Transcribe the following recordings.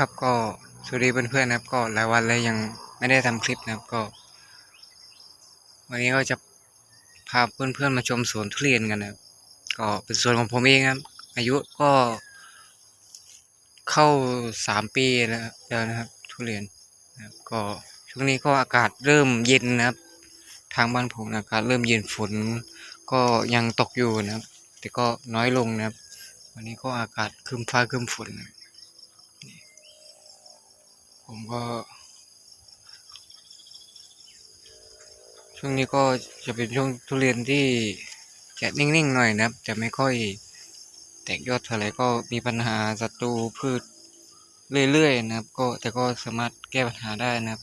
ครับก็สวัสดีเพื่อนๆนะครับ ก็หลายวันแล้วยังไม่ได้ทำคลิปนะครับก็ วันนี้ก็จะพาเพื่อนๆมาชมสวนทุเรียนกันนะครับก็เป็นสวนของผมเองครับ อายุก็ เข้าสามปีแล้วนะครับ ทุเรียนนะครับก็ช่วงนี้ก็อากาศเริ่มเย็นนะครับ ทางบ้านผมอากาศเริ่มเย็นฝน ก็ยังตกอยู่นะครับ แต่ก็น้อยลงนะครับ วันนี้ก็อากาศครึ้มฟ้าครึ้มฝนนะ ผมก็ ช่วงนี้ก็จะเป็นช่วงทุเรียนที่จะนิ่งๆหน่อยนะครับ จะไม่ค่อยแตกยอดเท่าไหร่ก็มีปัญหาศัตรูพืชเรื่อยๆนะครับ ก็แต่ก็สามารถแก้ปัญหาได้นะครับ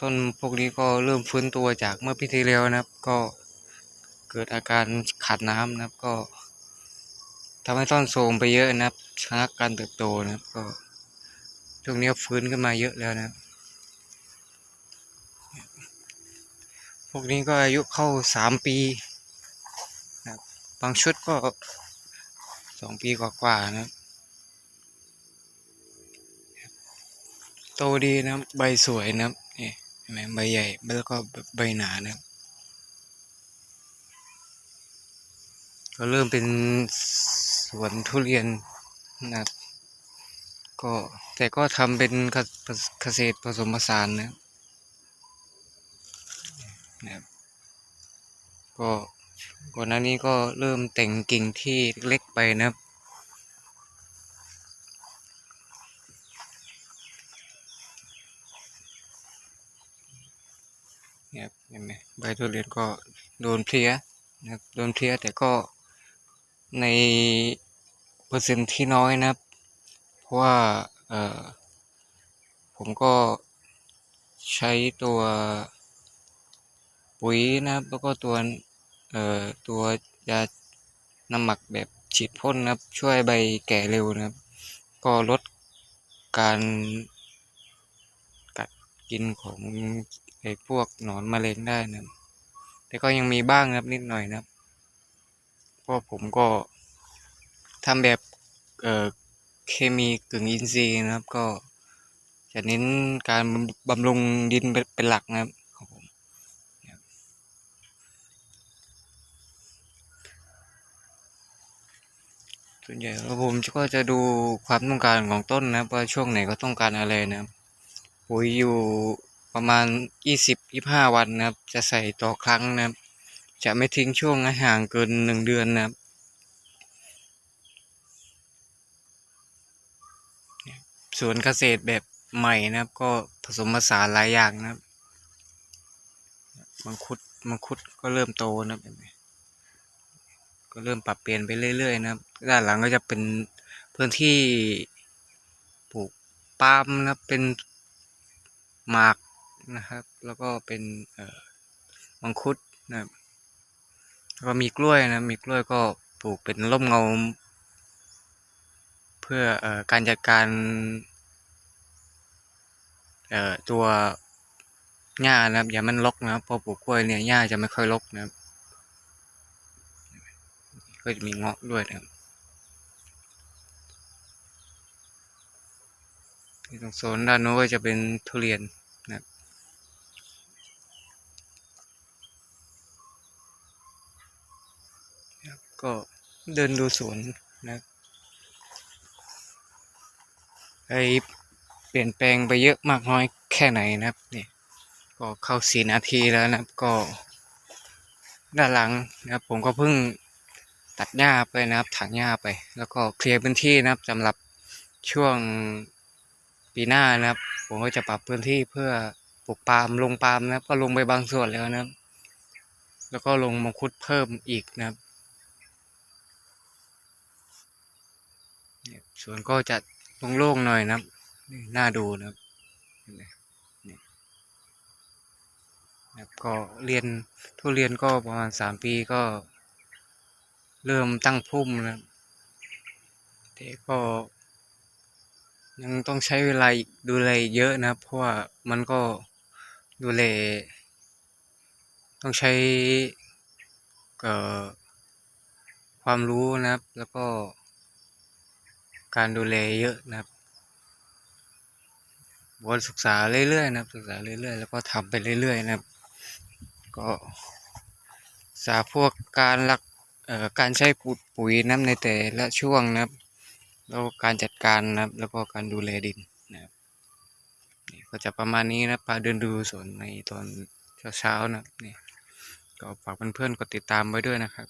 ต้นพวกนี้ก็เริ่มฟื้นตัวจากเมื่อปีที่แล้วนะครับ ก็เกิดอาการขาดน้ำนะครับก็ทำให้ต้นโทรมไปเยอะนะครับชะงักการเติบโตนะครับก็ ช่วงนี้ฟื้นขึ้นมาเยอะแล้วนะพวกนี้ก็อายุเข้าสามปีนะบางชุดก็สองปีกว่าๆนะครับโตดีนะใบสวยนะนี่เห็นไหมใบใหญ่แล้วก็ใบหนานะก็เริ่มเป็นสวนทุเรียนนะครับ ก็แต่ก็ทำเป็นเกษตรผสมผสานนะครับนะครับก็ก่อนหน้านี้ก็เริ่มแต่งกิ่งที่เล็กไปนะครับเนี่ยเห็นไหมใบทุเรียนก็โดนเพลี้ยนะครับโดนเพลี้ยแต่ก็ในเปอร์เซ็นต์ที่น้อยนะครับ เพราะว่าผมก็ใช้ตัวปุ๋ยนะครับ แล้วก็ตัวตัวยาน้ำหมักแบบฉีดพ่นนะครับ ช่วยใบแก่เร็วนะครับ ก็ลดการกัดกินของไอ้พวกหนอนแมลงได้นะครับ แต่ก็ยังมีบ้างนะครับนิดหน่อยนะครับเพราะผมก็ทำแบบเอ่อ เคมีกึ่งอินทรีย์นะครับ ก็จะเน้นการบำรุงดินเป็นหลักนะครับของผมส่วนใหญ่แล้วผมก็จะดูความต้องการของต้นนะครับว่าช่วงไหนก็ต้องการอะไรนะครับปุ๋ยอยู่ประมาณยี่สิบยี่ห้าวันนะครับ จะใส่ต่อครั้งนะครับ จะไม่ทิ้งช่วงห่างเกินหนึ่งเดือนนะครับ สวนเกษตรแบบใหม่นะครับ ก็ผสมผสานหลายอย่างนะครับมังคุดมังคุดก็เริ่มโตนะครับเห็นก็เริ่มปรับเปลี่ยนไปเรื่อยๆนะครับ ด้านหลังก็จะเป็นพื้นที่ปลูกปาล์มนะครับเป็นหมากนะครับ แล้วก็เป็นเอ่อมังคุดนะครับแล้วก็มีกล้วยนะมีกล้วยก็ปลูกเป็นร่มเงา เพื่ออการจัดการตัวหญ้านะครับ อย่ามันรกนะครับพอปลูกกล้วยเนี่ยหญ้าจะไม่ค่อยรกนะครับ ก็จะมีเงาะด้วยนะครับที่ตรงโซนด้านโน้นก็จะเป็นทุเรียนนะครับก็เดินดูสวนนะครับ ไอเปลี่ยนแปลงไปเยอะมากน้อยแค่ไหนนะครับเนี่ยก็เข้าสี่นาทีแล้วนะครับก็ ด้านหลังนะครับผมก็เพิ่งตัดหญ้าไปนะครับถางหญ้าไป แล้วก็เคลียร์พื้นที่นะครับสำหรับช่วงปีหน้านะครับ ผมก็จะปรับพื้นที่เพื่อปลูกปาล์มลงปาล์มนะครับ ก็ลงไปบางส่วนแล้วนะครับ แล้วก็ลงมังคุดเพิ่มอีกนะครับเนี่ยสวนก็จะ โล่งๆหน่อยนะครับนี่น่าดูนะครับเห็นไหมนี่นะครับก็เรียนทุเรียนก็ประมาณสามปีก็เริ่มตั้งพุ่มนะครับแต่ก็ยังต้องใช้เวลาดูแลอีกเยอะนะครับ เพราะว่ามันก็ดูแล ต้องใช้เอ่อความรู้นะครับ แล้วก็ การดูแลเยอะนะครับวนศึกษาเรื่อยๆนะครับศึกษาเรื่อยๆ แล้วก็ทำไปเรื่อย ๆ นะครับ ก็ศึกษาพวกการรักเอ่อการใช้ปุ๋ยน้ำในแต่ละช่วงนะครับ แล้วการจัดการนะครับ แล้วก็การดูแลดินนะครับนี่ก็จะประมาณนี้นะพาเดินดูสวนในตอนเช้าๆนะนี่ก็ฝากเพื่อนๆกดติดตามไว้ด้วยนะครับ